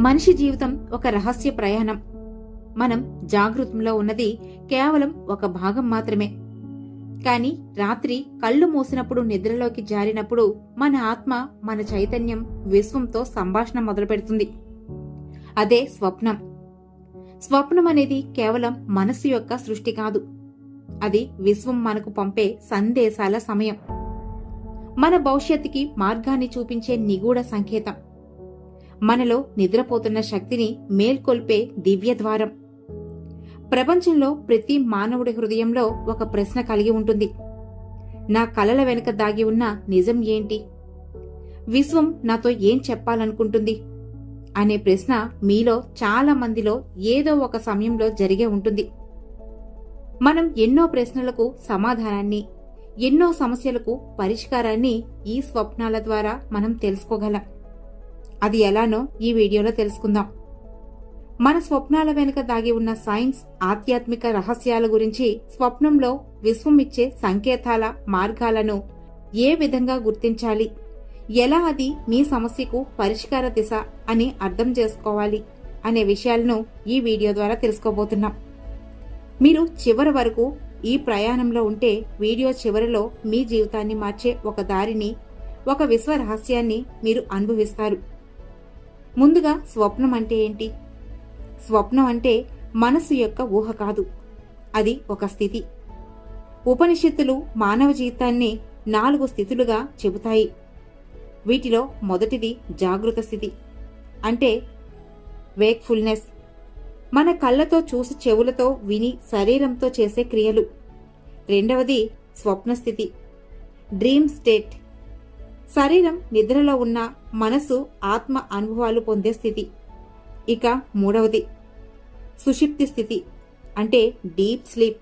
మనిషి జీవితం ఒక రహస్య ప్రయాణం. మనం జాగృతంలో ఉన్నది కేవలం ఒక భాగం మాత్రమే. కాని రాత్రి కళ్ళు మూసినప్పుడు నిద్రలోకి జారినప్పుడు మన ఆత్మ మన చైతన్యం విశ్వంతో సంభాషణ మొదలుపెడుతుంది. అదే స్వప్నం. స్వప్నం అనేది కేవలం మనస్సు యొక్క సృష్టి కాదు. అది విశ్వం మనకు పంపే సందేశాల సమయం. మన భవిష్యత్తుకి మార్గాన్ని చూపించే నిగూఢ సంకేతం. మనలో నిద్రపోతున్న శక్తిని మేల్కొల్పే దివ్య ద్వారం ప్రపంచంలో ప్రతి మానవుడి హృదయంలో ఒక ప్రశ్న కలిగి ఉంటుంది. నా కలల వెనుక దాగి ఉన్న నిజం ఏంటి? విశ్వం నాతో ఏం చెప్పాలనుకుంటుంది? అనే ప్రశ్న మీలో చాలా మందిలో ఏదో ఒక సమయంలో జరిగే ఉంటుంది. మనం ఎన్నో ప్రశ్నలకు సమాధానాన్ని ఎన్నో సమస్యలకు పరిష్కారాన్ని ఈ స్వప్నాల ద్వారా మనం తెలుసుకోగలం. అది ఎలానో ఈ వీడియోలో తెలుసుకుందాం. మన స్వప్నాల వెనుక దాగి ఉన్న సైన్స్ ఆధ్యాత్మిక రహస్యాల గురించి స్వప్నంలో విశ్వం ఇచ్చే సంకేతాల మార్గాలను ఏ విధంగా గుర్తించాలి? ఎలా అది మీ సమస్యకు పరిష్కార దిశ అని అర్థం చేసుకోవాలి అనే విషయాలను ఈ వీడియో ద్వారా తెలుసుకోబోతున్నాం. మీరు చివరి వరకు ఈ ప్రయాణంలో ఉంటే వీడియో చివరిలో మీ జీవితాన్ని మార్చే ఒక దారిని ఒక విశ్వ రహస్యాన్ని మీరు అనుభవిస్తారు. ముందుగా స్వప్నం అంటే ఏంటి? స్వప్నం అంటే మనసు యొక్క ఊహ కాదు. అది ఒక స్థితి. ఉపనిషత్తులు మానవ జీవితాన్ని నాలుగు స్థితులుగా చెబుతాయి. వీటిలో మొదటిది జాగృత స్థితి. అంటే వేక్ఫుల్నెస్ మన కళ్ళతో చూసి చెవులతో విని శరీరంతో చేసే క్రియలు. రెండవది స్వప్న స్థితి. డ్రీమ్ స్టేట్ శరీరం నిద్రలో ఉన్న మనసు ఆత్మ అనుభవాలు పొందే స్థితి. ఇక మూడవది సుషిప్తి స్థితి అంటే డీప్ స్లీప్.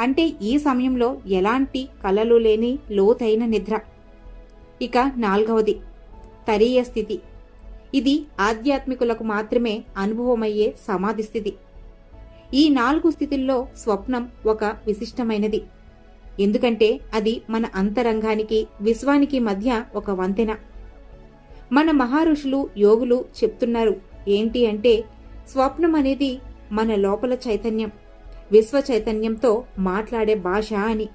అంటే ఈ సమయంలో ఎలాంటి కలలు లేని లోతైన నిద్ర. ఇక నాల్గవది తరీయ స్థితి. ఇది ఆధ్యాత్మికులకు మాత్రమే అనుభవమయ్యే సమాధి స్థితి. ఈ నాలుగు స్థితుల్లో స్వప్నం ఒక విశిష్టమైనది. ఎందుకంటే అది మన అంతరంగానికి విశ్వానికి మధ్య ఒక వంతెన. మన మహారుషులు యోగులు చెప్తున్నారు ఏంటి అంటే స్వప్నం అనేది మన లోపల చైతన్యం విశ్వ చైతన్యంతో మాట్లాడే భాష అని.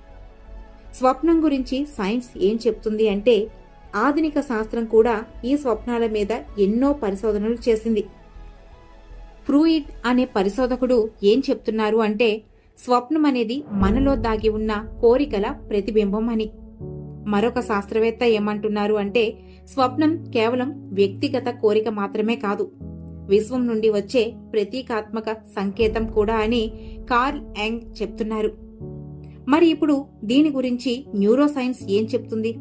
స్వప్నం గురించి సైన్స్ ఏం చెప్తుంది అంటే ఆధునిక శాస్త్రం కూడా ఈ స్వప్నాల మీద ఎన్నో పరిశోధనలు చేసింది. ఫ్రూయిడ్ అనే పరిశోధకుడు ఏం చెప్తున్నారు అంటే స్వప్నం అనేది మనలో దాగి ఉన్న కోరికల ప్రతిబింబం అని మరొక శాస్త్రవేత్త ఏమంటున్నారు అంటే స్వప్నం కేవలం వ్యక్తిగత కోరిక మాత్రమే కాదు. విశ్వం నుండి వచ్చే ప్రతీకాత్మక సంకేతం కూడా అని కార్ల్ యాంగ్ చెప్తున్నారు. మరి ఇప్పుడు దీని గురించి న్యూరోసైన్స్ ఏం చెప్తుంది?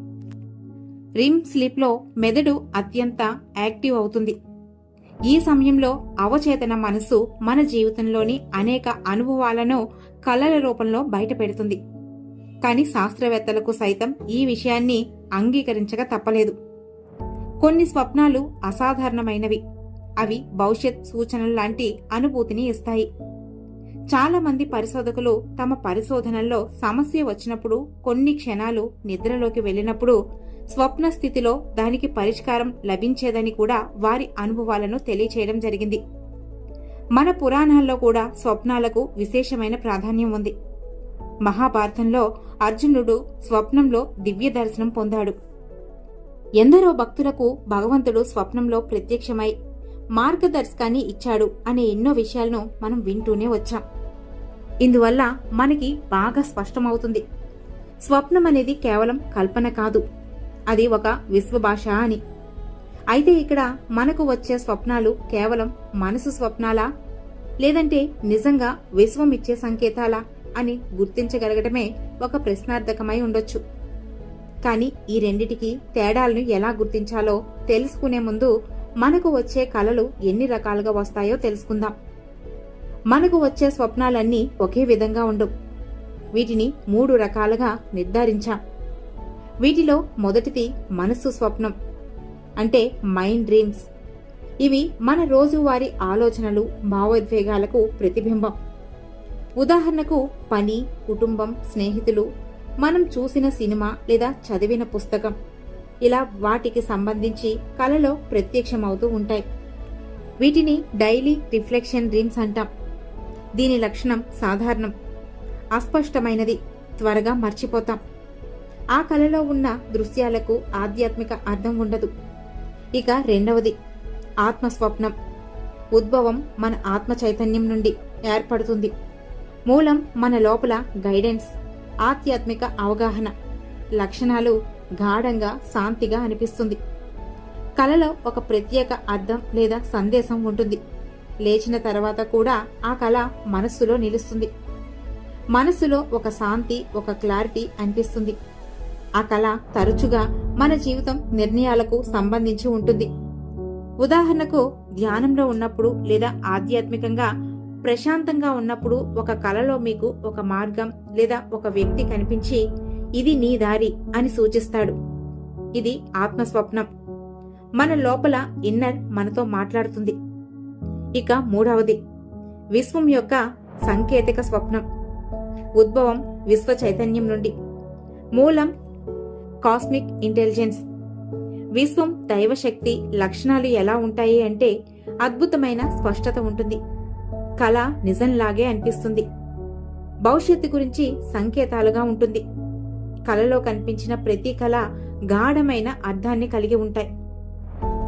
రిమ్ స్లీప్లో మెదడు అత్యంత యాక్టివ్ అవుతుంది. ఈ సమయంలో అవచేతన మనస్సు మన జీవితంలోని అనేక అనుభవాలను కళల రూపంలో బయటపెడుతుంది. కానీ శాస్త్రవేత్తలకు సైతం ఈ విషయాన్ని అంగీకరించక తప్పలేదు. కొన్ని స్వప్నాలు అసాధారణమైనవి. అవి భవిష్యత్ సూచనలు లాంటి అనుభూతిని ఇస్తాయి. చాలా మంది పరిశోధకులు తమ పరిశోధనల్లో సమస్య వచ్చినప్పుడు కొన్ని క్షణాలు నిద్రలోకి వెళ్ళినప్పుడు స్వప్న స్థితిలో దానికి పరిష్కారం లభించేదని కూడా వారి అనుభవాలను తెలియచేయడం జరిగింది. మన పురాణాల్లో కూడా స్వప్నాలకు విశేషమైన ప్రాధాన్యం ఉంది. మహాభారతంలో అర్జునుడు స్వప్నంలో దివ్య దర్శనం పొందాడు. ఎందరో భక్తులకు భగవంతుడు స్వప్నంలో ప్రత్యక్షమై మార్గదర్శకాన్ని ఇచ్చాడు అనే ఎన్నో విషయాలను మనం వింటూనే వచ్చాం. ఇందువల్ల మనకి బాగా స్పష్టమవుతుంది. స్వప్నం అనేది కేవలం కల్పన కాదు. అది ఒక విశ్వభాష అని. అయితే ఇక్కడ మనకు వచ్చే స్వప్నాలు కేవలం మనసు స్వప్నాలా? లేదంటే నిజంగా విశ్వం ఇచ్చే సంకేతాలా? అని గుర్తించగలగటమే ఒక ప్రశ్నార్థకమై ఉండొచ్చు. కానీ ఈ రెండిటికి తేడాలను ఎలా గుర్తించాలో తెలుసుకునే ముందు మనకు వచ్చే కలలు ఎన్ని రకాలుగా వస్తాయో తెలుసుకుందాం. మనకు వచ్చే స్వప్నాలన్నీ ఒకే విధంగా ఉండవు వీటిని మూడు రకాలుగా నిర్ధారించాం. వీటిలో మొదటిది మనస్సు స్వప్నం అంటే మైండ్ డ్రీమ్స్ ఇవి మన రోజువారీ ఆలోచనలు భావోద్వేగాలకు ప్రతిబింబం. ఉదాహరణకు పని కుటుంబం స్నేహితులు మనం చూసిన సినిమా లేదా చదివిన పుస్తకం. ఇలా వాటికి సంబంధించి కలలో ప్రత్యక్షమవుతూ ఉంటాయి. వీటిని డైలీ రిఫ్లెక్షన్ డ్రీమ్స్ అంటాం. దీని లక్షణం సాధారణం. అస్పష్టమైనది. త్వరగా మర్చిపోతాం. ఆ కళలో ఉన్న దృశ్యాలకు ఆధ్యాత్మిక అర్థం ఉండదు. ఇక రెండవది ఆత్మస్వప్నం. ఉద్భవం మన ఆత్మ చైతన్యం నుండి ఏర్పడుతుంది. మూలం మన లోపల గైడెన్స్ ఆధ్యాత్మిక అవగాహన లక్షణాలు గాఢంగా శాంతిగా అనిపిస్తుంది. కళలో ఒక ప్రత్యేక అర్థం లేదా సందేశం ఉంటుంది. లేచిన తర్వాత కూడా ఆ కళ మనస్సులో నిలుస్తుంది. మనస్సులో ఒక శాంతి ఒక క్లారిటీ అనిపిస్తుంది. ఆ కళ తరచుగా మన జీవితం నిర్ణయాలకు సంబంధించి ఉంటుంది. ఉదాహరణకు ధ్యానంలో ఉన్నప్పుడు లేదా ఆధ్యాత్మికంగా ప్రశాంతంగా ఉన్నప్పుడు ఒక కలలో మీకు ఒక మార్గం లేదా ఒక వ్యక్తి కనిపించి ఇది నీ దారి అని సూచిస్తాడు. ఇది ఆత్మస్వప్నం. మన లోపల ఇన్నర్ మనతో మాట్లాడుతుంది. ఇక మూడవది విశ్వం యొక్క సంకేతిక స్వప్నం. ఉద్భవం విశ్వ చైతన్యం నుండి. మూలం కాస్మిక్ ఇంటెలిజెన్స్. విశ్వం దైవశక్తి లక్షణాలు ఎలా ఉంటాయి అంటే అద్భుతమైన స్పష్టత ఉంటుంది. కళ నిజంలాగే అనిపిస్తుంది. భవిష్యత్తు గురించి సంకేతాలుగా ఉంటుంది. కలలో కనిపించిన ప్రతి కళ గాఢమైన అర్థాన్ని కలిగి ఉంటాయి.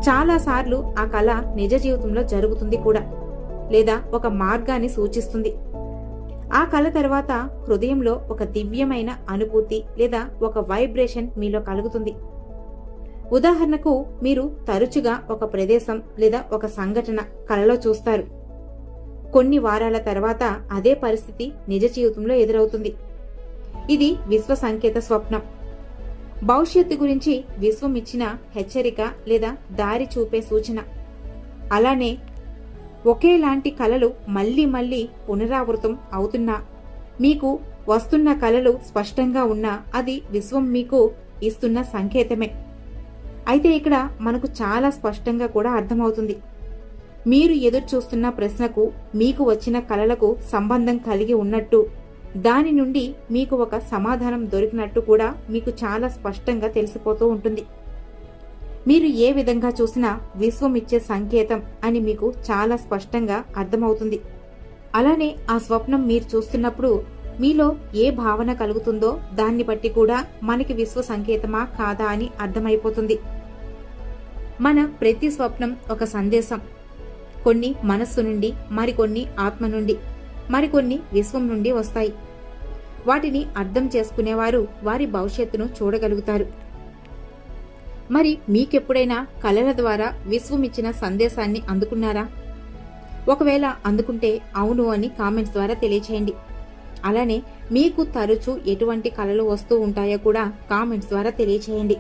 చాలాసార్లు ఆ కళ నిజ జీవితంలో జరుగుతుంది కూడా. లేదా ఒక మార్గాన్ని సూచిస్తుంది. ఆ కళ తర్వాత హృదయంలో ఒక దివ్యమైన అనుభూతి లేదా ఒక వైబ్రేషన్ మీలో కలుగుతుంది. ఉదాహరణకు మీరు తరచుగా ఒక ప్రదేశం లేదా ఒక సంఘటన కలలో చూస్తారు. కొన్ని వారాల తర్వాత అదే పరిస్థితి నిజ జీవితంలో ఎదురవుతుంది. ఇది విశ్వ సంకేత స్వప్నం. భవిష్యత్తు గురించి విశ్వం ఇచ్చిన హెచ్చరిక లేదా దారి చూపే సూచన. అలానే ఒకేలాంటి కలలు మళ్ళీ మళ్ళీ పునరావృతం అవుతున్నా. మీకు వస్తున్న కలలు స్పష్టంగా ఉన్నా అది విశ్వం మీకు ఇస్తున్న సంకేతమే. అయితే ఇక్కడ మనకు చాలా స్పష్టంగా కూడా అర్థమవుతుంది. మీరు ఎదురు చూస్తున్న ప్రశ్నకు మీకు వచ్చిన కలలకు సంబంధం కలిగి ఉన్నట్టు దాని నుండి మీకు ఒక సమాధానం దొరికినట్టు కూడా మీకు చాలా స్పష్టంగా తెలిసిపోతూ ఉంటుంది. మీరు ఏ విధంగా చూసినా విశ్వం ఇచ్చే సంకేతం అని మీకు చాలా స్పష్టంగా అర్థమవుతుంది. అలానే ఆ స్వప్నం మీరు చూస్తున్నప్పుడు మీలో ఏ భావన కలుగుతుందో దాన్ని బట్టి కూడా మనకి విశ్వ సంకేతమా కాదా అని అర్థమైపోతుంది. మన ప్రతి స్వప్నం ఒక సందేశం. కొన్ని మనస్సు నుండి మరికొన్ని ఆత్మ నుండి మరికొన్ని విశ్వం నుండి వస్తాయి. వాటిని అర్థం చేసుకునేవారు వారి భవిష్యత్తును చూడగలుగుతారు. మరి మీకెప్పుడైనా కళల ద్వారా విశ్వం ఇచ్చిన సందేశాన్ని అందుకున్నారా? ఒకవేళ అందుకుంటే అవును అని కామెంట్స్ ద్వారా తెలియచేయండి. అలానే మీకు తరచూ ఎటువంటి కళలు వస్తూ ఉంటాయో కూడా కామెంట్స్ ద్వారా తెలియచేయండి.